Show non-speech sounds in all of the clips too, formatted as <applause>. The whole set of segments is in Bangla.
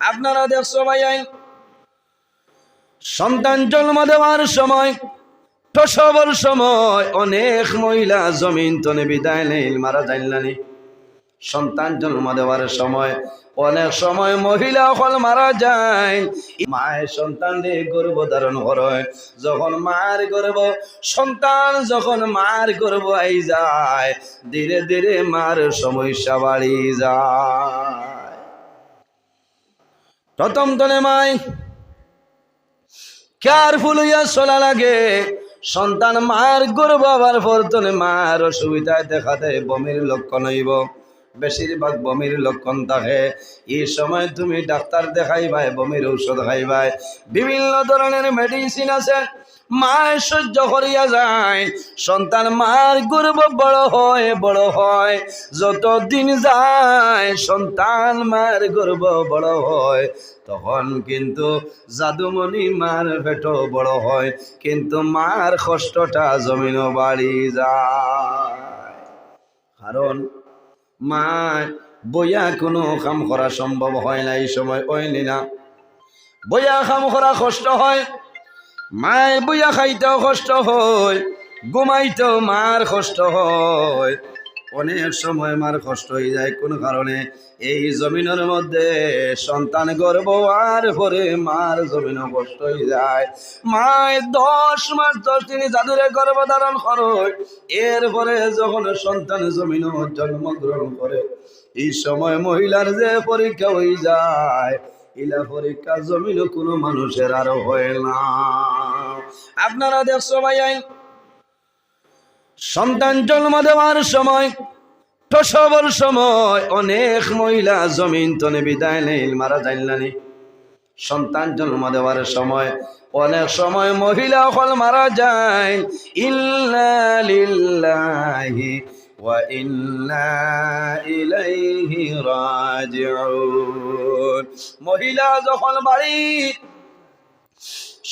আপনারা দেখছ ভাই আইন সন্তান জন্ম দেওয়ার সময়, প্রসবের সময় অনেক মহিলা জমিন তনে বিদায় নেই, মারা যাইলানি সন্তান জন্ম দেওয়ার সময় অনেক সময় মহিলা হল মারা যায়। মায়ের সন্তান দিয়ে গর্ভ ধারণ করে, যখন মার গর্ভ সন্তান যখন মার গর্ভ আই যায়, ধীরে ধীরে মার সমস্যা বাড়ি যায়। প্রথম তনে মায় কেয়ারফুল হইয়া চলা লাগে? সন্তান মার গর্ব আবার পরতনে মার অসুবিধায় দেখা দেয়, বমির লক্ষণ হইব। বেশিরভাগ বমির লক্ষণ থাকে এই সময় তুমি ডাক্তার দেখাইবাই, বমির ঔষধ খাইবাই। বিভিন্ন ধরনের মেডিসিন আছে। মায়ের সহ্য করিয়া যায়। সন্তান মার গর্ব বড় হয় বড় হয়। যত দিন যায়, সন্তান মার গর্ব বড় হয়। তখন কিন্তু জাদুমণি মার পেটো বড় হয়। কিন্তু মার কষ্টটা জমিন বাড়ি যায়। কারণ মা বইয়া কোনো কাম করা সম্ভব হয় না এই সময় ওইনি না। বইয়া কাম করা কষ্ট হয়। মায় বইয়া খাইতেও কষ্ট হয়, ঘুমাইতেও মার কষ্ট হয়। অনেক সময় মার কষ্ট হয়ে যায়, কোন কারণে এই জমিনের মধ্যে সন্তান গর্ব আর পরে মার জমিনও কষ্ট হয়ে যায়। মায় দশ মাস, দশ দিন জাদুরে গর্ভ ধারণ করে, এরপরে যখন সন্তান জমিন জন্মগ্রহণ করে, এই সময় মহিলার যে পরীক্ষা হয়ে যায় ইলা পরীক্ষা কোনো মানুষের আর হয় না। আপনারা দেখছ ভাই সন্তান জন্ম দেওয়ার সময়, প্রসবের সময় অনেক মহিলা জমিন তনে বিদায় নেই মারা যাইলানি সন্তান জন্ম দেওয়ার সময় অনেক সময় মহিলা হল মারা যায়। ইল্লা লিল্লাহি মহিলা যখন বাড়ি,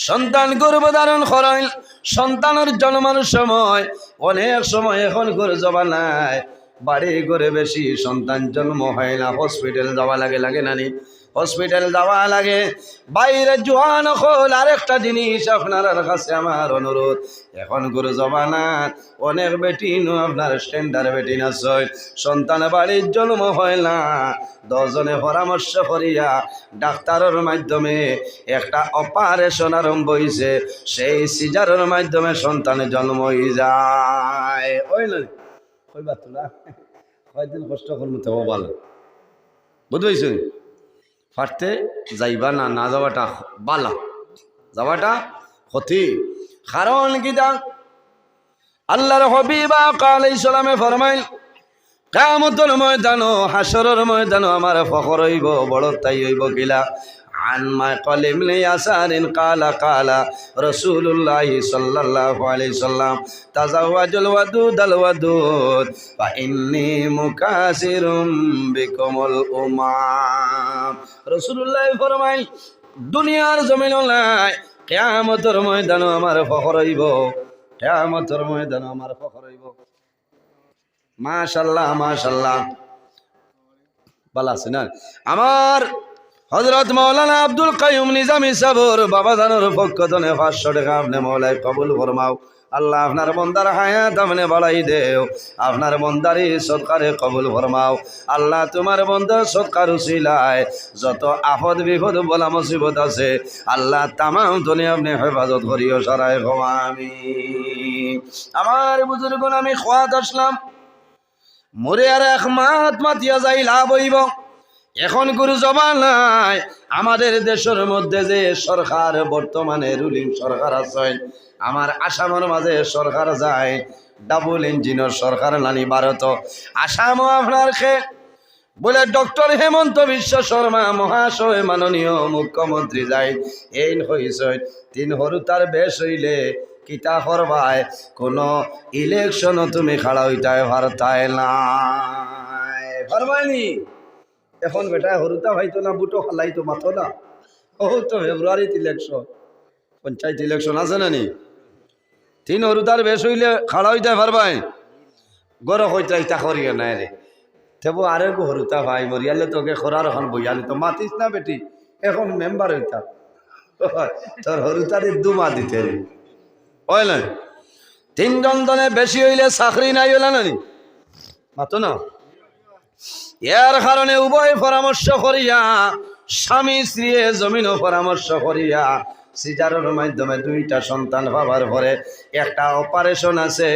সন্তান গর্ভ ধারণ করেন সন্তানের জন্মের সময়, অনেক সময় এখন করে যাবা নাই। বাড়ি করে বেশি সন্তান জন্ম হয় না হসপিটাল যাওয়া লাগে লাগে নানি হসপিটাল যাওয়া লাগে। বাইরে জোয়ান হল আরেকটা জিনিস আপনার কাছে আমার অনুরোধ। এখন গুরু জমানা, অনেক বেটি নো আপনার স্ট্যান্ডার বেটি না ছয় সন্তান বাড়ির জন্ম হয় না। দশজনে পরামর্শ করিয়া ডাক্তারের মাধ্যমে একটা অপারেশন আরম্ভ হয়েছে সেই সিজারের মাধ্যমে সন্তানের জন্ম হয়ে যায়। ওই নয় কইবা তোলা কয়দিন কষ্ট করব তো ভালো বুঝতে ফাটতে যাইবা না না যাওয়াটা বালা। যাওয়াটা ক্ষতি কারণ কি দা আল্লাহর হবিবা কাল ইসলামে ফরমাইল কামতর ময়দান হাসরের ময়দান আমার ফখর হইব বড় তাই হইব কিলা আনমা কলিম আসারিন কালা কালা রসুল্লাহ সাল্লাহ আলি সাল্লাম, তাজাওয়াজুল ওয়াদুদ আল ওয়াদুদ, ফা ইন্নি মুকাসিরুম বিকুমুল উমাম। রসুল্লাহ ফরমাইল, দুনিয়ার জমিন নাই, কেয়ামতর ময়দানও আমার ফখর হইব, কেয়ামতর ময়দানও আমার ফখর হইব। মাশাল্লাহ মাশাল্লাহ। বলা আছে না? আমার হজরত মৌলানা আব্দুল কাইম নিজামি সাবর, বাবা জানোর পক্ষ তনে পাঁচশো টাকা আপনি মৌলাই কবুল ফরমাও। আল্লাহ আপনার বন্দার হায়াত আপনি বাড়াই দেও। আপনার বন্দারি সৎকারে কবুল ফরমাও। আল্লাহ তোমার বন্দার সৎকার উচিলায় যত আফদ বিপদ, বলা মুসিবত আছে, আল্লাহ তামাম তনে আপনি হেফাজত করিও সারাই আমি আমার বুজুর্গ আমি খোয়াত আসলাম। মরে আর এক মাত মাতিয়া যাই লাভ হইব। এখন গুরু নাই। আমাদের দেশের মধ্যে যে সরকার, বর্তমানে রুলিং সরকার আছে, আমার আসামের মাঝে সরকার যায় ডাবল ইঞ্জিনের সরকার নানি ভারত। আসামও আপনার খে বলে ডক্টর হেমন্ত বিশ্ব শর্মা, মহাশয় মাননীয় মুখ্যমন্ত্রী যাই এই হইছে, তিন হরু তার বেশ হইলে কিতা করবায় কোনো ইলেকশন তুমি খাড়া হইতায় ভারতায় না পারবাইনি এখন বেটা হরুতা হয়তো না, বুটো হালাইতো মাথো না। ও তো ফেব্রুয়ারিত ইলেকশন পঞ্চায়েত ইলেকশন আছে না নি? তিন হরুতার বেশ হইলে খাড়া হইতে পারবাই গর হইতে ইতা করিও নাই রে তেবু আরে গো হরুতা ভাই মরিয়ালে তোকে খরার এখন বইয়ালি তো মাতিস না বেটি? এখন মেম্বার হইতা তোর হরুতারে দুমা দিতে রে হয় না তিনজন দনে বেশি হইলে চাকরি নাই হইলা নানি মাতো না? এর কারণে উভয় পরামর্শ করিয়া, স্বামী স্ত্রী জমিন পরামর্শ করিয়া, সিজারের মাধ্যমে দুইটা সন্তান পাবার পরে একটা অপারেশন আছে।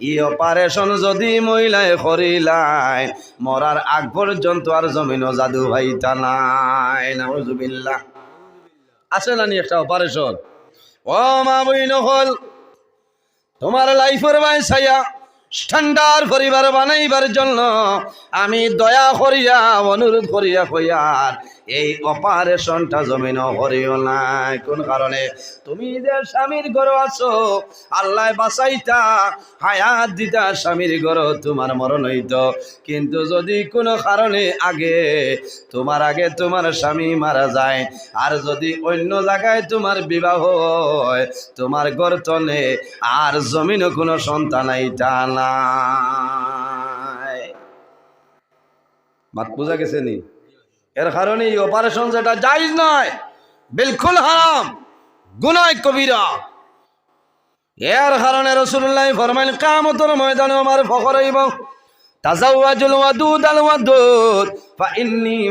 ই অপারেশন যদি মহিলায় করিলায়, মরার আগ পর্যন্ত আর জমিনও জাদু ভাইতা নাই। নাউজুবিল্লাহ। আছে নানি একটা অপারেশন? ও মা বই নহল তোমার লাইফের বাই ছাইয়া স্ট্যান্ডার্ড পরিবার বানাইবার জন্য আমি দয়া করিয়া অনুরোধ করিয়া কইয়ার এই অপারেশনটা জমিন করিও নাই। কোন কারণে? তুমি যে স্বামীর ঘর আছো, আল্লাহ বাঁচাইতা, হায়াত দিতা স্বামীর ঘর, তোমার মরণ হইত। কিন্তু যদি কোনো কারণে আগে, তোমার আগে তোমার স্বামী মারা যায়, আর যদি অন্য জায়গায় তোমার বিবাহ হয়, তোমার গর্তনে আর জমিনও কোনো সন্তান আইতা নাই। মাত পূজা গেছে নি? এর কারণে এই অপারেশন যেটা জায়জ নয়, বিলকুল হারাম গুনায় কবিরা। এর কারণে রসুল্লাহ ফরমাইল কামতর ময়দানে আমার ফখর হইব ওয়াদুদ আল ওয়াদুদ ফা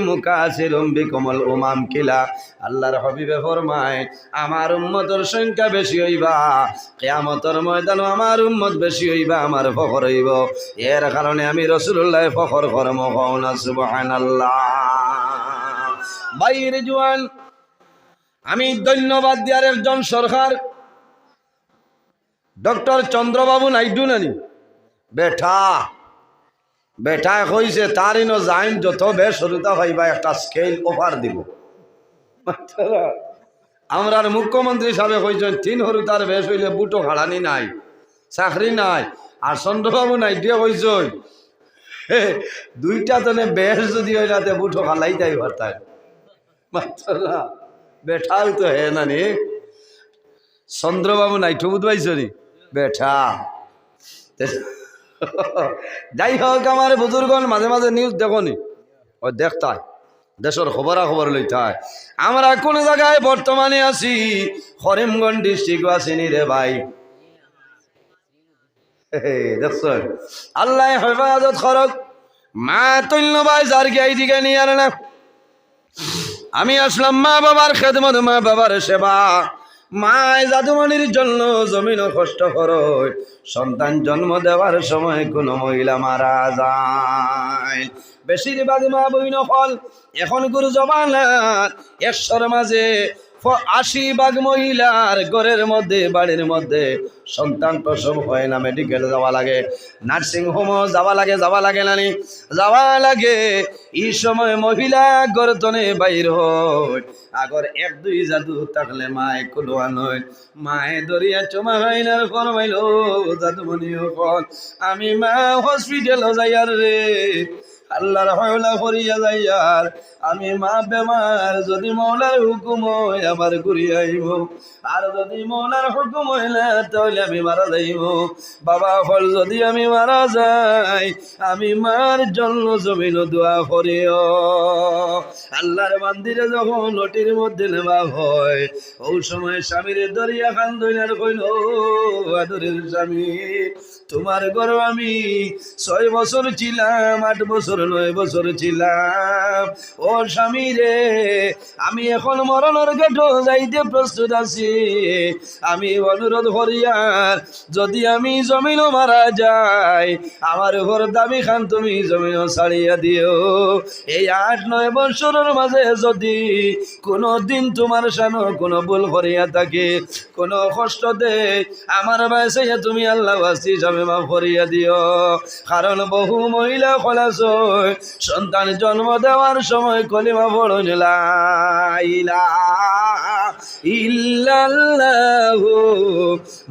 মুকাসিরুম বিকুমুল উমাম কিলা। আল্লাহর হাবিবে ফরমায়, আমার উম্মতের সংখ্যা বেশি হইবা, কিয়ামতের ময়দানে আমার উম্মত বেশি হইবা, আমার ফখর হইব। এর কারণে আমি রসুল্লাহ ফখর করম হওনা সুবহানাল্লাহ। জোয়ান আমি ধন্যবাদ দিয়ার একজন সরকার, ডক্টর চন্দ্রবাবু নাইডু নানি। বেঠা বেঠা কইছে তার ইনো জাইন যত বেশ সরুতা ভাইবা একটা স্কেল অফার দিব। আমরার মুখ্যমন্ত্রী সাহেব কইছেন, তিন হরুতার বেশ হইলে বুটো হারানি নাই, চাকরি নাই। আর চন্দ্রবাবু নাই দিয়ে কইছেন দুইটা তনে বেশ যদি হইলাতে বুটো হালাই যাই ভারতায় মাত্রা বেঠাল তো হে নানি। চন্দ্রবাবু বেঠা যাই হোক আমার বুজুর্গন মাঝে মাঝে নিউজ দেখনি ও দেখতায় দেশের খবরা খবর লইতায় আমরা কোন জায়গায় বর্তমানে আছি? করিমগঞ্জ ডিস্ট্রিক্ট আসিনি রে ভাই। দেখছেন। আল্লাহ হেফাজত খরক মা তৈন্য ভাই যার গিয়ে এইদিকে নিয়ে আর না আমি আসলাম মা বাবার খেদমত, মা বাবার সেবা। মায় জাদুমণির জন্য জমিন কষ্ট করয় সন্তান জন্ম দেওয়ার সময় কোন মহিলা মারা যায়। বেশিরভাগ মা বই ফল এখন গুরু জমানার একশোর মাঝে আশি ভাগ মহিলার ঘরের মধ্যে, বাড়ির মধ্যে। সন্তান প্রসব হয় না মেডিকেল যাওয়া লাগে নার্সিং হোমও যাওয়া লাগে যাওয়া লাগে নানি যাওয়া লাগে। এই সময় মহিলা গর্তনে বাইর হয়। আগর এক, দুই জাদু থাকলে মায় কুলোয়া নয়। মায়ে দরিয়া চমা হাইনার ফরমাইল জাদু মনি কল আমি মা হসপিটাল যাইয়ার রে। আল্লাহর হয়লা করিয়া যাইয়ার আমি মা বেমার, যদি মৌলার হুকুম হয় আবার ঘুরিয়ে আইব। আর যদি মৌলার হুকুম হইলে তাহলে আমি মারা যাইব। বাবা ফল যদি আমি মারা যাই, আমি মার জন্য জমিন দোয়া করিও। আল্লাহর মন্দিরে যখন লটির মধ্যে নেওয়া হয়, ওই সময় স্বামীর দরিয়া খান দইনার কইল আদরের স্বামী তোমার ঘর আমি ছয় বছর ছিলাম, আট বছর, নয় বছর ছিলাম। ও স্বামী রে, আমি এখন মরণের গেটো যাইতে প্রস্তুত আছি। আমি অনুরোধ করিয়ার যদি আমি জমিন মারা যাই, আমার ঘর দাবি খান তুমি জমিন ছাড়িয়া দিও। এই আট, নয় বছরের মাঝে যদি কোনো দিন তোমার সানো কোনো ভুল করিয়া থাকে, কোনো কষ্ট দে আমার বয়সে তুমি আল্লাহ বাসি হিসাবে মাফ দিও। কারণ বহু মহিলা খোলাস সন্তান জন্ম দেওয়ার সময় কলিমা পড়ো নিলা ইল্লাল্লাহু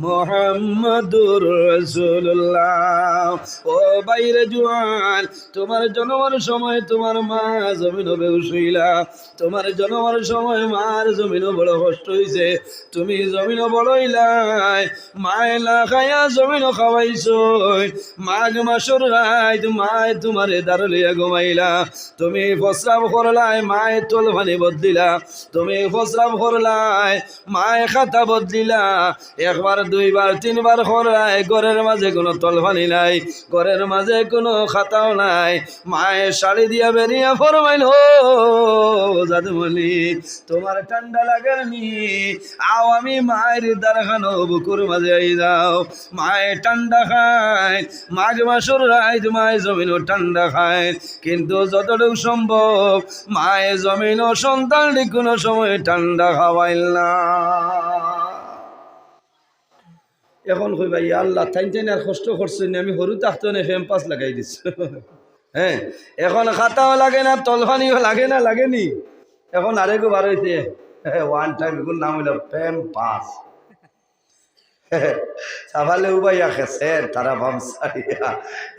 মুহাম্মাদুর রাসূলুল্লাহ। ও বাইরে জোয়ান, তোমার জন্মের সময় তোমার মা জমিন বেউসইলা তোমার জন্মের সময় মার জমিন বড় কষ্ট হইছে। তুমি জমিন বড়ইলাই মায় না খায়া জমিন খাওয়াইছো মাঘ মাসর রাত মায় তোমারে দারলিয়া ঘুমাইলা। তুমি ফসরাব করলাই মায় তোল ভানি বদলিলা। তুমি ফসরাব করলাই মায় খাতা বদলিলা। একবার, দুইবার, তিনবার করলাই, ঘরের মাঝে কোনো তল ভানি নাই, ঘরের মাঝে কোনো খাতাও নাই। মায়ে শাড়ি দিয়া বেরিয়া ফরমাইল জাদুমলি তোমার ঠান্ডা লাগার নি। আও আমি মায়ের দ্বারখানো বুকুর মাঝে আই যাও। মায়ে ঠান্ডা এখন কই ভাই আল্লাহ টাইম টাইম আর কষ্ট করছেন আমি সরু তাহতো নে ফেম পাস লাগাই দিছ। হ্যাঁ এখন খাতাও লাগে না তলফানিও লাগে না, লাগেনি। এখন আরেকো বার হইছে ওয়ান টাইম নাম হইল ফেম পাস সাফালে উবাইয়া খেসের তারা ভামসাইয়া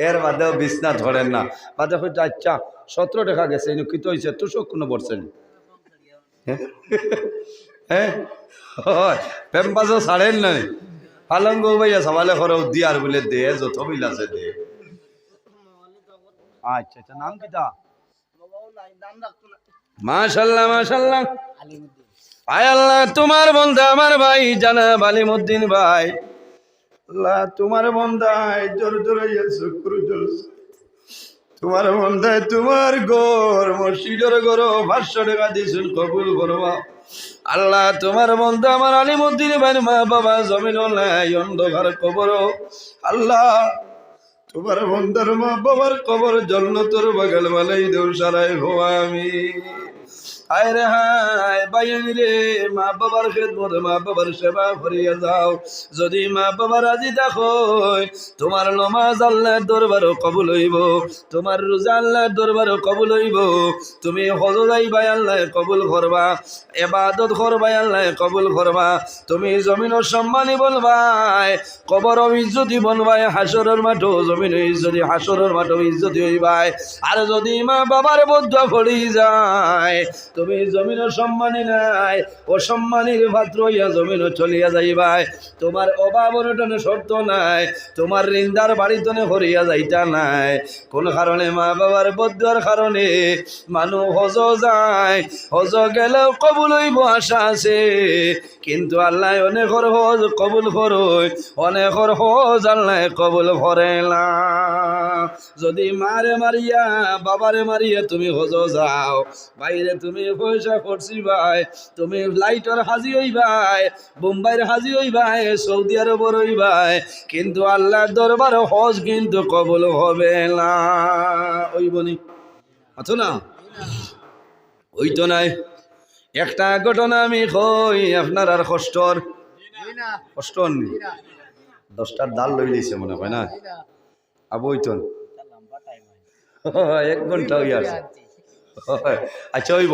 এর বাদেও বিছনা ধরেন না। বাদে হয়তো আচ্ছা সতেরো টাকা গেছে কিতো হয়েছে তুষক কোনো পাশও ছাড়েন নাই। পালঙ্গ উবাইয়া সাফালে করে দিয়ার বলে দে, যত বিল আছে দে। আচ্ছা আচ্ছা নাম কিতা মাশাল্লাহ মাশাল্লাহ। আয় আল্লাহ, তোমার বন্ধা আমার ভাই জানাব আলিমুদ্দিন ভাই। আল্লাহ, তোমার বন্ধায় জোর জোরে তোমার বন্ধায় তোমার গোর মসজিদের গর পাঁচশো টাকা দিয়েছিল কবুল করবা আল্লাহ, তোমার বন্ধা আমার আলিমুদ্দিন ভাই মা বাবা, জমিন অন্ধকার কবর। আল্লাহ, তোমার বন্ধার মা বাবার কবর জন্য তোর বাগাল মালাই দেউ সারাই হওয়া আমি হায় হায় বাইন রে, মা বাবার খেদমত, মা বাবার সেবা করিয়া যাও। যদি মা বাবা রাজি দেখো তোমার নমাজ আল্লাহর দরবারও কবুল হইব। তোমার রোজা দরবারও কবুল হইব। তুমি হজ যাইবাই আল্লাহ কবুল করবা এবাদত করবাই আল্লাহ কবুল করবা। তুমি জমিনের সম্মানী বলবাই কবর ইজ্জতি বনবাই, হাসরের মাঠও জমিন ইজ্জতি, হাসরের মাঠও ইজ্জতি হইবাই। আর যদি মা বাবার বদ্ধ পড়ি যায় তুমি জমিনের সম্মানী নাই অসম্মানীর পাত্র হইয়া জমিনও চলিয়া যাইবাই। তোমার অভাব অনটনে শর্ত নাই, তোমার রিন্দার বাড়িতনে হরিয়া যাইতা নাই। কোন কারণে মা বাবার বদ্ধর কারণে মানুষ হজ যায়, হজ গেলেও কবুল হইব আশা আছে। কিন্তু আল্লাহ অনেকর হজ কবুল করই অনেকর হজ আল্লাহ কবুল করে না। যদি মারে মারিয়া, বাবারে মারিয়া তুমি হজ যাও, বাইরে তুমি পয়সা করছি ভাই, তুমি লাইটর হাজি হই ভাই, বোম্বাইয়ের হাজি হই ভাই, সৌদি আরবর হই ভাই, কিন্তু আল্লাহর দরবার হজ কিন্তু কবল হবে না। ওই বনি, আছো না? ওই তো নাই। একটা ঘটনা আমি কই, আপনার আর কষ্টর কষ্ট দশটার ডাল লই লইছে মনে হয়, না? আবু ওই তো <laughs> এক ঘণ্টা হইয়া আছে। আচ্ছা হইব।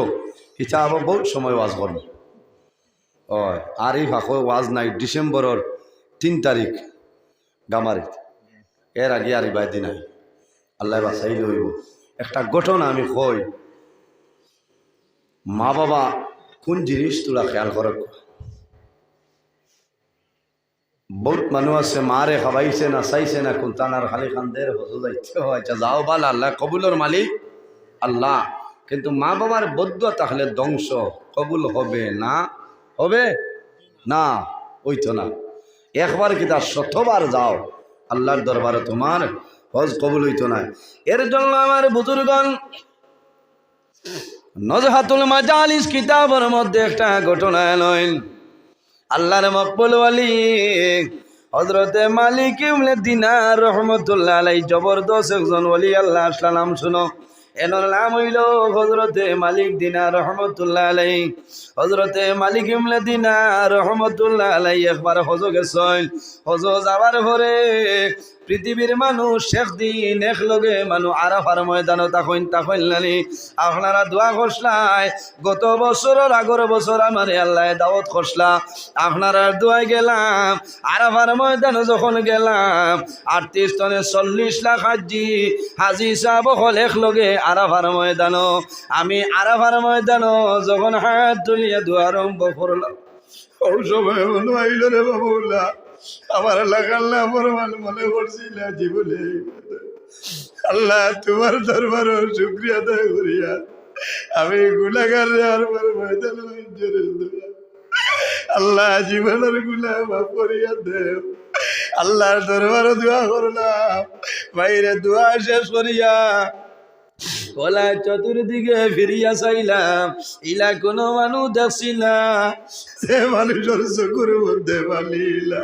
ইচ্ছা আবার বহুত সময় ওয়াজ করব হয়। আর এই ওয়াজ নাই ডিসেম্বরের তিন তারিখ গামারিত এর আগে আর ইবাই দিন আল্লাহ বাসাই লইব একটা ঘটনা আমি কই মা বাবা কোন জিনিস তোরা খেয়াল করক বহুত মানুষ আছে মারে খাবাইছে না, চাইছে না, কোন তানার খালি খান্দের হজু যাইতে হয়। আচ্ছা যাও বাল আল্লাহ কবুলর মালিক আল্লাহ। কিন্তু মা বাবার বদ্ধ তাহলে ধ্বংস। কবুল হবে না? হবে? না ওই তো না। একবার কি তার শতবার যাও, আল্লাহর দরবারে তোমার হজ কবুল হইতো না। এর জন্য আমার বুজুর্গণ, নজহাতুল মাজালিস কিতাবের মধ্যে একটা ঘটনা নয় আল্লাহর মকবুল আলী হজরতে মালিক দিনার রহমতুল্লাহ আলাই জবরদস্ত একজন ওলি আল্লাহ সালাম শুনো। এনার নাম হইল হজরতে মালিক দিনা রহমতুল্লাহ আলাই হজরতে মালিক ইমলে দিনা রহমতুল্লাহ আলাই একবার হজ গেছেন হজ যাবার পরে পৃথিবীর মানুষ শেখ দিন এক লগে মানুষ আরাফার ময়দানও তাকইন তাকইন নানি। আপনারা দোয়া খসলায় গত বছরের আগর বছর আমার আল্লাহ দাওয়াত খসলা। আপনারা দোয়াই গেলাম। আরাফার ময়দানে যখন গেলাম, আটত্রিশ টনে চল্লিশ লাখ হাজি হাজি সাহেব হল এক লগে আরাফার ময়দানো। আমি আরাফার ময়দানো যখন হাত তুলিয়ে দোয়া আরম্ভ করলাম। বাবুল্লা আমার না আমার মনে করছিল জীবনে। আল্লাহ তোমার দরবার শুক্রিয়া আদায় করিয়া আমি গুলাগার রে আমার ময়দান আল্লাহ জীবনেরগুলা মাফ করিয়া দেব আল্লাহর দরবার দোয়া করলাম বাইরে দোয়া শেষ করিয়া ওলা চতুর্দিকে ফিরিয়া চাইলাম, ইলা কোনো মানুষ দেখছিলা সে মানুষের চকুর মধ্যে পালিলা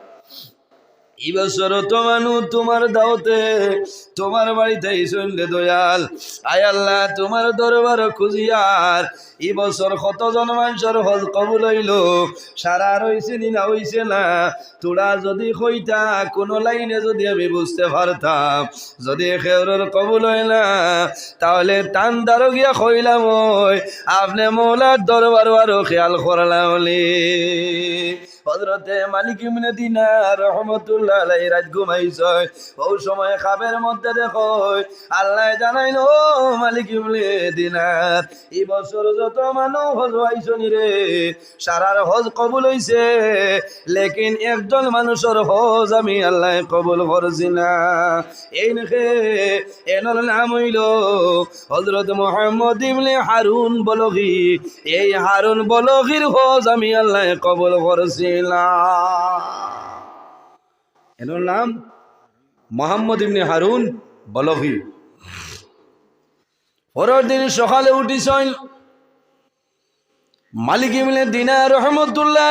এই বছর তো মানু তোমার দাওতে, তোমার বাড়িতে শুনলে দয়াল। আয় আল্লাহ, তোমার দরবার খুঁজিয়ার। এই বছর কতজন মানুষের হজ কবুল হইল? সারা রইছে নি না হইছে না? তোরা যদি কইতা, কোনো লাইনে যদি আমি বুঝতে পারতাম, যদি খেউরের কবুল হয় না তাহলে টান দারো গিয়া কইলাম ওই, আপনি মৌলার দরবার আরও খেয়াল করলাম হজরতে মালিক ইমনে দিনা রহমতুল্লাহ আলাই রাত ঘুমাইছয় ও সময় খাবের মধ্যে দেখো, আল্লাহ জানাইল মালিক ইমনে দিনার এই বছর যত মানুষ হজ আইসনি রে, সারার হজ কবুল হইছে, লেকিন একজন মানুষের হজ আমি আল্লাহ কবুল করছি না। এই নেখে এনর নাম হইল হজরত মোহাম্মদ ইমলে হারুন বলগি। এই হারুন বলগির হজ আমি আল্লাহ কবুল করছিলাম নাম মোহাম্মদ হারুন বলভি। পরের দিন সকালে মালিক দিনা রহমতুল্লাহ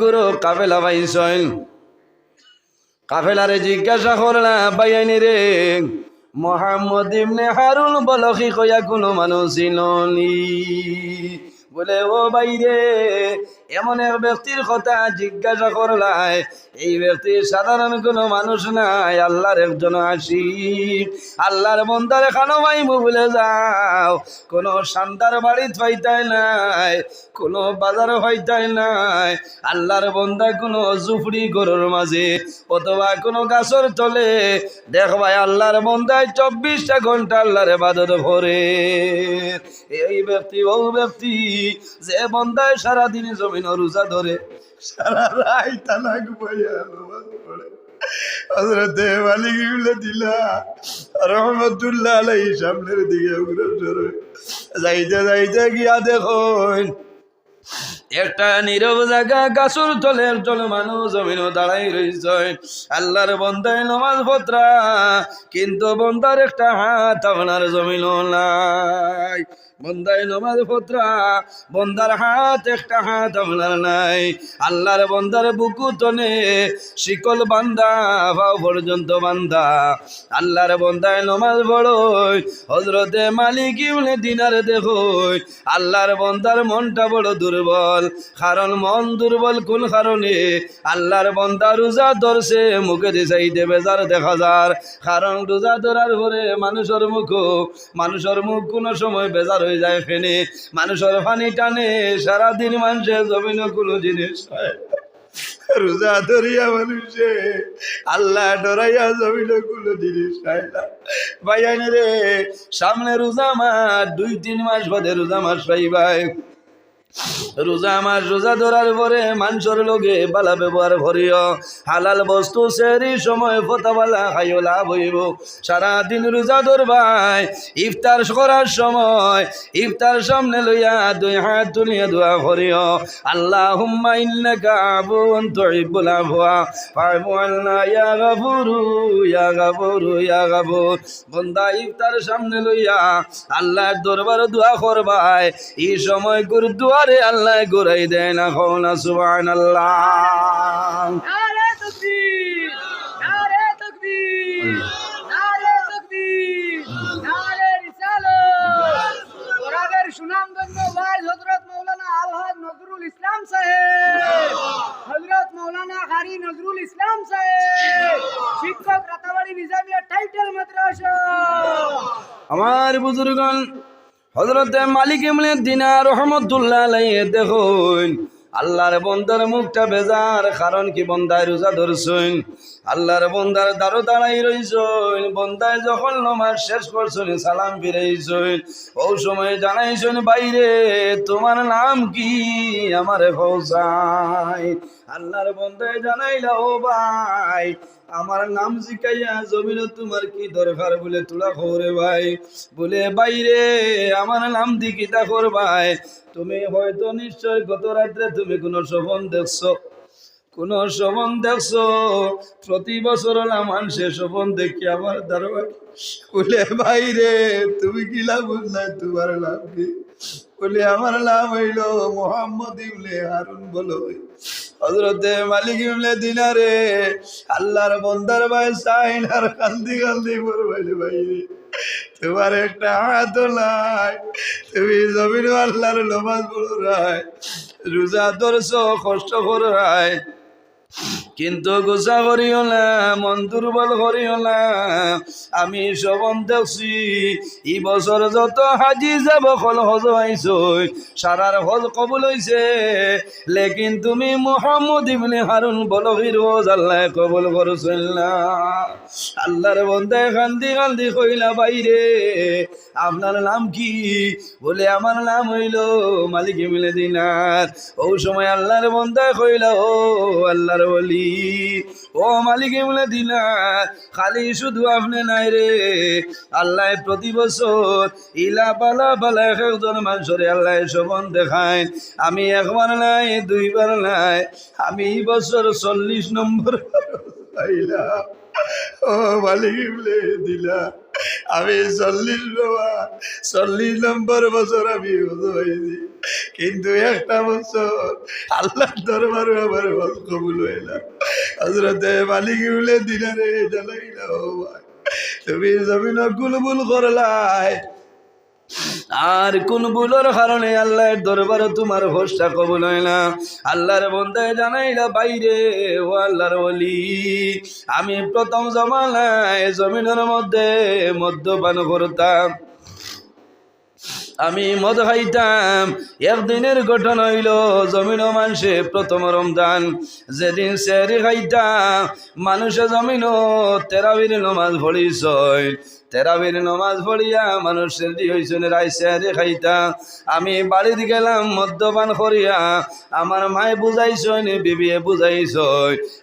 গুরু কাফেলা পাইছইন কাফেলারে জিজ্ঞাসা করলা বাইনি রে, মোহাম্মদ ইবনে হারুন বলখি কইয়া কোনো মানুষ ছিলনি বলে ও বাইরে এমন এক ব্যক্তির কথা জিজ্ঞাসা করলাই, এই ব্যক্তি সাধারণ কোনো মানুষ নাই, আল্লাহর একজন আসি আল্লাহর বন্দারে খানো মাইমু বলে যাও, কোনো শান্তার বাড়ি ফাইতাই নাই, কোনো বাজার ফাইতাই নাই। আল্লাহর বন্দা কোনো জুফড়ি গরুর মাঝে অথবা কোনো গাছর তলে। দেখবাই আল্লাহর বন্দায় চব্বিশটা ঘণ্টা আল্লাহর বাদত ভরে। এই ব্যক্তি, ও ব্যক্তি, যে বন্দায় সারাদিন জমিন রোজা ধরে, সারা রাই তালাক বইয়া নামাজ পড়ে। দিলা, রহমতুল্লাহ সামনের দিকে যাইতে যাইতে গিয়া দেখুন, একটা নীরব জায়গা, গাছুর তলে একজন মানুষ জমিন দাঁড়াই রয়েছে। আল্লাহর বন্দায় নমাজ পত্রা কিন্তু বন্দার একটা হাত আপনার জমিন নাই। বন্দায় নমাজ পত্রা, বন্দার হাত, একটা হাত আপনার নাই। আল্লাহর বন্দার বুকু তনে, শিকল বান্দা ভাও পর্যন্ত বান্দা। আল্লাহর বন্দায় নমাজ পড়ই হজরতে মালিক ইবনে দিনার দেখই। আল্লাহর বন্দার মনটা বড় দুর্বল, কারণ মন দুর্বল কোন কারণে? আল্লাহর বন্দা রোজা ধরছে, মুখে দিশাইতে বেজার দেখা যার। কারণ রোজা ধরার পরে মানুষের মুখ মানুষের মুখ কোনো সময় বেজার হয়ে যায় ফেনে। মানুষের পানি টানে, সারাদিন মানুষের জমিন কোনো জিনিস হয় রোজা ধরিয়া মানুষে, আল্লাহ ডরাইয়া জমিন কোনো জিনিস হয় না। ভাইয়ানি রে, সামনে রোজা মাস, দুই তিন মাস বাদে রোজা মাস পাইবাই। রোজা মাস রোজা ধরার পরে মানুষের লোকে বালা ব্যবহার করিও। হালাল বস্তু সেরি সময় ফতাবালা খাইও, লাভ হইব। সারাদিন রোজা ধরবাই, ইফতার করার সময় ইফতার সামনে লইয়া দুই হাত তুলিয়া দোয়া করিও। আল্লাহ হুম্মা ইন্নাকা আবুন তুহিব্বুল আফওয়া। ফা'ফু আন্না ইয়া গাফুরু ইয়া গাফুরু, ইয়া গাফুর। বন্দা ইফতার সামনে লইয়া আল্লাহর দরবারে দোয়া করবাই। এই সময় গুরু ঘরে আল্লাহ ঘুরাই দেয় না খোলা সুবান আল্লাহ সুনামগঞ্জ ভাইস হজরত মৌলানা আলহাজ নজরুল ইসলাম সাহেব হজরত মৌলানা হারি নজরুল আমার বুজুর্গণ হজরতে মালিক ইমলে দিনা রহমতুল্লাহ দেখুন, আল্লাহর বন্দার মুখটা বেজার, কারণ কি বন্দায় রোজা ধরছইন আল্লাহর বন্দার দারো দাঁড়াই রইছইন বন্দায় যখন নমাজ শেষ করছইন সালাম ফিরাইছইন ও সময় জানাইছইন বাইরে, তোমার নাম কি? আমারে ফৌসাই আল্লাহর বন্দায় জানাইলা, ও ভাই আমার নাম জিকাইয়া জমিন তোমার কি দরকার বলে তোলা খবরে ভাই? বলে বাইরে আমার নাম দি কিতা করবাই তুমি হয়তো নিশ্চয় গত রাত্রে তুমি কোনো স্বপন দেখছ। কোন স্বপন দেখছ। প্রতি বছর না মানুষের স্বপন দেখি আমার দরবার। বলে বাইরে তুমি কি লাভ বুঝলা তোমার লাভ? কি বলে, আমার লাভ হইল মোহাম্মদ ইবনে হারুন বলো হজরতে মালিক ইবনে দিনারে, আল্লাহর বন্দার ভাই সাইন আর কান্দি কান্দি বলবাইলে ভাই, তোমার একটা হাত নাই। তুমি জমিন আল্লাহর নমাজ পড়ো রায় রোজা ধরছো, কষ্ট করো রায় কিন্তু গোসা করিও না, মন দুর্বল করিও না। আমি সবন দেখছি, এই বছর যত হাজি যাব, কল হজ আইসই সারার হজ কবুল হইছে লেকিন তুমি মোহাম্মদ ইবনে হারুন বলহির হজ আল্লাহ কবুল করছেন না। আল্লাহর বন্দায় কান্দি কান্দি কইলা বাইরে আপনার নাম কি? বলে, আমার নাম হইল মালিক মিলে দিনার। ও সময় আল্লাহর বন্দায় কইলা, ও আল্লাহর বলি ও মালিক মিলে দিলা খালি শুধু আপনি নাই রে। আল্লাহ প্রতি বছর ইলা পালা পালা একজন মানুষরে আল্লাহ শোভন দেখায়। আমি একবার নাই, দুইবার নাই। আমি এই বছর চল্লিশ নম্বর। পাইলাম ও মালিক ইবলে দিলা। আমি চল্লিশ চল্লিশ নম্বর বছর আমি হজু হয়েছি। কিন্তু একটা বছর আল্লাহ দরবারে আমার হজ কবুল হইলাম হজরতে মালিক দিলারে জানাইলা ও ভাই। তুমি জমিন গুলবুল করলাই। আর কোন ভুলের কারণে আল্লাহর দরবারে তোমার হোসটা কবুল হয় না। আল্লাহর বন্দায় জানাইলা বাইরে, ও আল্লাহর বলি আমি প্রথম জমানায় জমিনের মধ্যে মদ্যপান করতাম। আমি মদ খাইতাম। একদিনের ঘটনা হইল, জমিন মানুষে প্রথম রমজান। যেদিন সেরি খাইতাম, মানুষে জমিন তেরাবির নমাজ পড়িস তেরাবির নমাজ পড়িয়া মানুষের দি হইছেন রাই সেরি আমি বাড়ির গেলাম, মদ্যপান করিয়া। আমার মায়ে বুঝাইছইন বিবিয়ে বুঝাইছ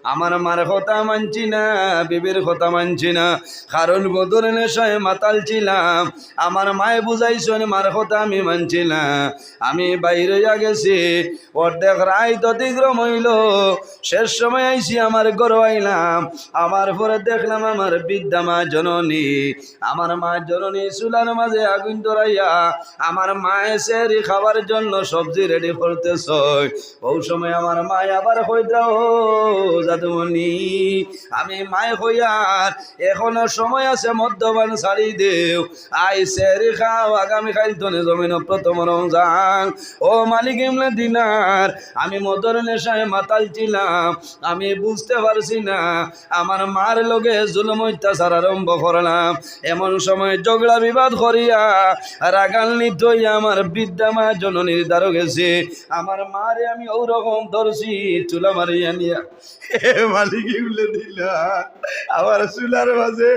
আমার মার কথা মানছি না, বিবির কথা মানছি না। কারণ বদর নেশায় মাতাল ছিলাম। আমার মায়ে বুঝাইছন, মার কথা আমি মানছি না। আমি বাইরে গেছি, অর্ধেক রায় অতিক্রম হইল। শেষ সময় আইসি আমার গরু আইলাম। আমার পরে দেখলাম, আমার বিদ্যা মা জননী। আমার মা জননী চুলার মাঝে আগুন ধরাইয়া আমার মা এসে খাবার জন্য সবজি রেডি করতেছ ওই সময় আমার মা আবার ও জাদুমণি, আমি মায় হইয়ার এখনও সময় আছে মদ্যপান ছাড়ি দেও। আই সেরি খাও, আগামী কাল তনে জমিন প্রথম রমজান। ও মালিক এমলে দিনার, আমি মদর নেশায় মাতাল ছিলাম। আমি বুঝতে পারছি না, আমার মার লগে জুলুম অত্যাচার আরম্ভ করলাম। এমন সময় ঝগড়া বিবাদ করিয়া রাগান্বিত হইয়া আমার বিদ্যা মা জননীর দ্বারো গেছে। আমার মারে আমি ওরকম ধরছি, চুলা মারিয়া নিয়া। মালিক উলে দিলা। আমার চুলার মাঝে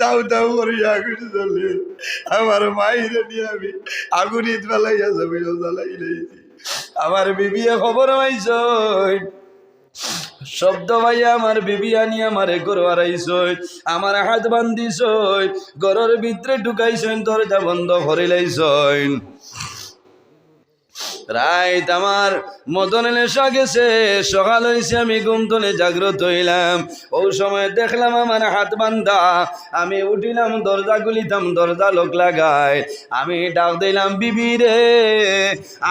দাউ দাউ করিয়া আগুন জ্বলে। আমার মাইরে নিয়ে আমি আগুনিত ফেলাইয়া যাবি জ্বালাই আমার বিবিয়ে খবর পাইছ? শব্দ ভাইয়া আমার বিবি আনি আমার গরু হারাইছ আমার হাত বান্ধিছ গরর ভিতরে ঢুকাইছেন দরজা বন্ধ করে লাইছেন রাইত আমার মদন নেশা গেছে, সকাল হয়েছে আমি ঘুমতনে জাগ্রত হইলাম। ওই সময় দেখলাম আমার হাত বান্ধা। আমি উঠিলাম, দরজা গুলিতাম দরজা লোক লাগায়। আমি ডাক দিলাম, বিবি রে,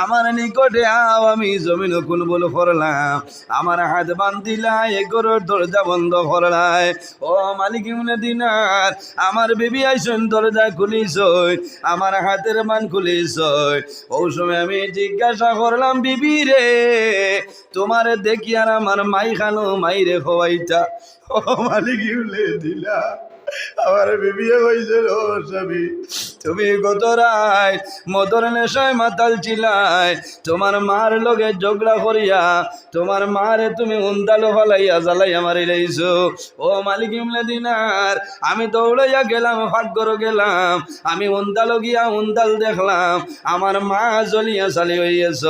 আমার নিকটে আও, আমি জমিন কোন বল করলাম। আমার হাত বান্ধিলা এগোর দরজা বন্ধ করলাই ও মালিক মনে দিনার, আমার বিবি আইসন, দরজা খুলিস আমার হাতের মান খুলিস ওই সময় আমি জিজ্ঞাসা জিজ্ঞাসা করলাম, বিবি রে, তোমার দেখি আর আমার মাই খানো, মাই রে হওয়াইটা। ও মালিক ইউলে দিলা। আমার বিবিয়ে হয়েছিল ও স্বামী। তুমি গত রায় মদর নেশায় মাতাল চিলাই তোমার মার লগে ঝগড়া করিয়া, তোমার মারে তুমি উন্দালো ফালাইয়া জ্বালাইয়া মারি লাইছো ও মালিক ইমলে দিনার, আমি দৌড়াইয়া গেলাম, ভাগ্যর গেলাম। আমি উন্দালো গিয়া উন্দাল দেখলাম, আমার মা জ্বলিয়া চালি হইয়াছ।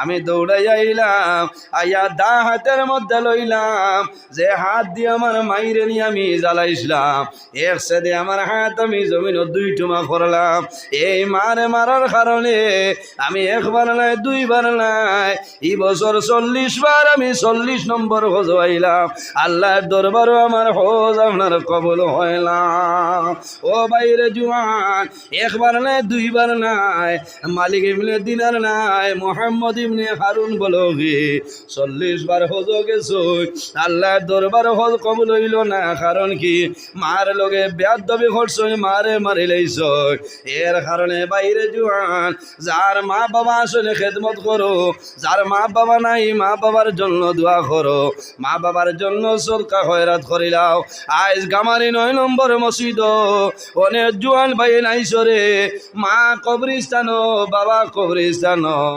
আমি দৌড়াইয়া আইলাম, আইয়া দা হাতের মধ্যে লইলাম, যে হাত দিয়ে আমার মাইরে নিয়ে আমি জ্বালাইছিলাম। এক সাথে আমার হাত, আমি জমিন দুই টুমা করলাম। এই মারে মারার কারণে আমি একবার নাই দুইবার নাই এই বছর চল্লিশ বার আমি চল্লিশ নম্বর হজ আইলাম আল্লাহর দরবারও আমার হজ আপনার কবল হইলাম। ও বাইরে জুয়ান, একবার নাই দুইবার নাই মালিক ইমনে দিনার নাই, মোহাম্মদ ইমনে হারুন বলো গে চল্লিশ বার হজ গেছো, আল্লাহর দরবার হজ কবল হইল না, কারণ কি, মার লগে ব্যাদ দবি মারে মারি লাইছ। এর কারণে বাইরে জুয়ান, যার মা বাবা আসলে খেদমত করো, যার মা বাবা নাই, মা বাবার জন্য দোয়া করো। মা বাবার জন্য সরকার হয়রাত করিলাও আজ গামারি নয় নম্বর মসজিদ, অনেক জুয়ান ভাই নাইছরে মা কবরিস্তান বাবা কবরিস্তান